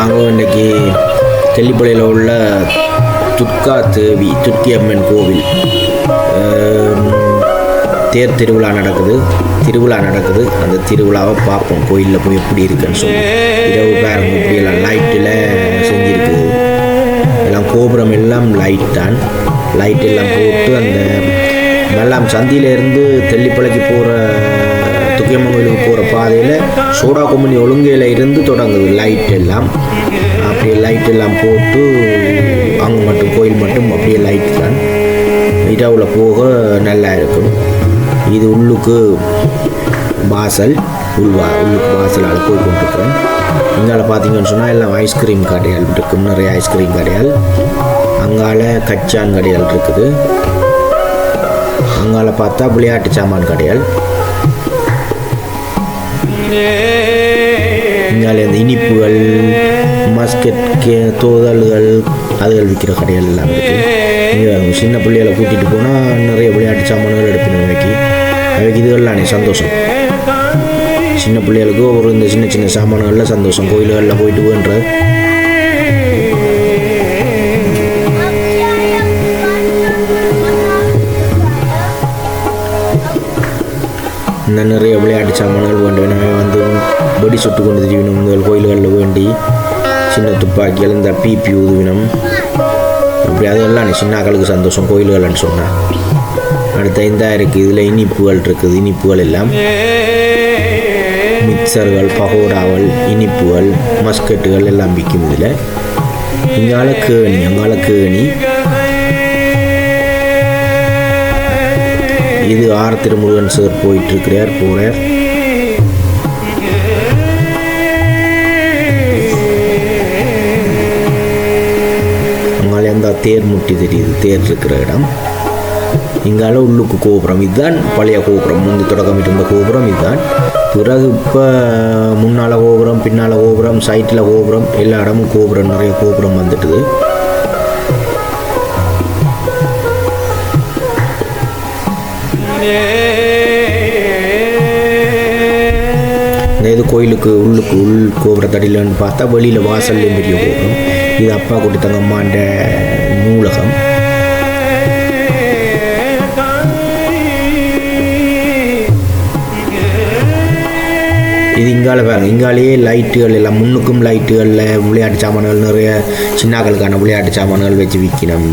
வாங்க இன்றைக்கி தெல்லிப்பள்ளியில் உள்ள துர்கா தேவி துர்க்கி அம்மன் கோவில் தேர் திருவிழா நடக்குது. திருவிழா நடக்குது. அந்த திருவிழாவை பார்ப்போம். கோயிலில் போய் எப்படி இருக்குன்னு சொல்லி இரவு பாருங்க இப்படியெல்லாம் லைட்டில் செஞ்சுருக்குது எல்லாம் கோபுரம் எல்லாம் லைட் தான். லைட் எல்லாம் போட்டு அந்த எல்லாம் சந்தியிலேருந்து தெல்லிப்பளைக்கு போகிற துக்கியமங்கலுக்கு கோயிலுக்கு போகிற பாதையில் சோடா கும்பனி ஒழுங்கையில் இருந்து தொடங்குது. லைட் எல்லாம். அப்படியே லைட் எல்லாம் போட்டு அங்கே மட்டும் கோயில் மட்டும் அப்படியே லைட் தான். இரவில் போக நல்லா இருக்கும் இது உள்ளுக்கு வாசல். உள்வா உள்ளுக்கு வாசலால் போய் கொண்டிருக்கிறேன். இங்கால பார்த்தீங்கன்னு சொன்னால் எல்லாம் ஐஸ்கிரீம் கடைகள் இருக்கும் நிறைய ஐஸ்கிரீம் கடைகள். அங்கால கச்சான் கடைகள் இருக்குது. அங்கால பார்த்தா விளையாட்டு சாமான் கடைகள். இங்கால அந்த இனிப்புகள் மஸ்கெட் கே தோதல்கள் அதுகள் விற்கிற கடைகள் எல்லாம் இருக்குது இங்கே சின்ன பிள்ளைகளை கூட்டிகிட்டு போனால் நிறைய விளையாட்டு சாமான்கள் எடுப்பேன் அவைக்கு அவைக்கு இதுகள்லானே சந்தோஷம். சின்ன பிள்ளைகளுக்கு ஒரு இந்த சின்ன சின்ன சாமான்களில் சந்தோஷம். கோயில்களில் போயிட்டு வேண்ட இன்னும் நிறைய விளையாட்டு சாமான்கள் வேண்டும். எனவே வந்து வெடி சுட்டு கொண்டு திரிவினம். முதல் கோயில்களில் வேண்டி சின்ன துப்பாக்கிகள் இந்த பிபி உதவினம் அப்படி அதெல்லாம் சின்னாக்களுக்கு சந்தோஷம். கோயில்கள்னு சொன்னேன் அடுத்த இந்த இருக்குது இதில் இனிப்புகள் இருக்குது. இனிப்புகள் எல்லாம் மிக்சர்கள் பகோடாவல் இனிப்புகள் மஸ்கட்டுகள் எல்லாம் விற்கும் இதில். இங்கால கேணி அங்கால கேணி. இது ஆர் திருமுருகன் சார் போயிட்டு இருக்கிறார் போறார் அங்கால தேர் முட்டி தெரியுது தேர் இருக்கிற இடம். இங்கால உள்ளுக்கு கோபுரம் இதுதான் பழைய கோபுரம் முந்தி தொடக்கம் இருந்த கோபுரம் இதுதான். பிறகு இப்போ முன்னால் கோபுரம் பின்னால் கோபுரம் சைட்டில் கோபுரம் எல்லா இடமும் கோபுரம் நிறைய கோபுரம் வந்துட்டுது. இது கோயிலுக்கு உள்ளுக்கு உள் கோபுரத்தடியிலன்னு பார்த்தா வெளியில் வாசல்லையும் பெரிய கோபுரம். இது அப்பா குட்டி தங்கம்மாண்ட நூலகம். இது இங்கால பாருங்க. இங்காலேயே லைட்டுகள் எல்லாம் முன்னுக்கும் லைட்டுகளில் விளையாட்டு சாமான்கள் நிறைய சின்னாக்களுக்கான விளையாட்டு சாமான்கள் வச்சு விற்கணும்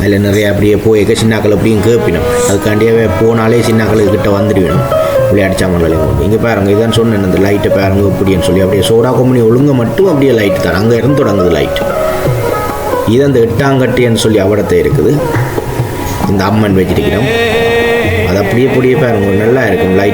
அதில் நிறைய அப்படியே போயிருக்க சின்னாக்கள் அப்படியும் கேட்பினோம் அதுக்காண்டியே போனாலே சின்னாக்களுக்கு கிட்ட வந்துடுவேணும் விளையாட்டு சாமான்களையும் கொண்டு இங்கே பாருங்க இதான் சொன்னேன் இந்த லைட்டை பாருங்க இப்படின்னு சொல்லி. அப்படியே சோடா கம்பெனி ஒழுங்க மட்டும் அப்படியே லைட்டு தான். அங்கே இருந்து தொடங்குது லைட்டு இது அந்த எட்டாங்கட்டின்னு சொல்லி அவடத்தை இருக்குது. இந்த அம்மன் வச்சிருக்கிறோம். அது அப்படியே அப்படியே பாருங்க நல்லா இருக்கும். லைட்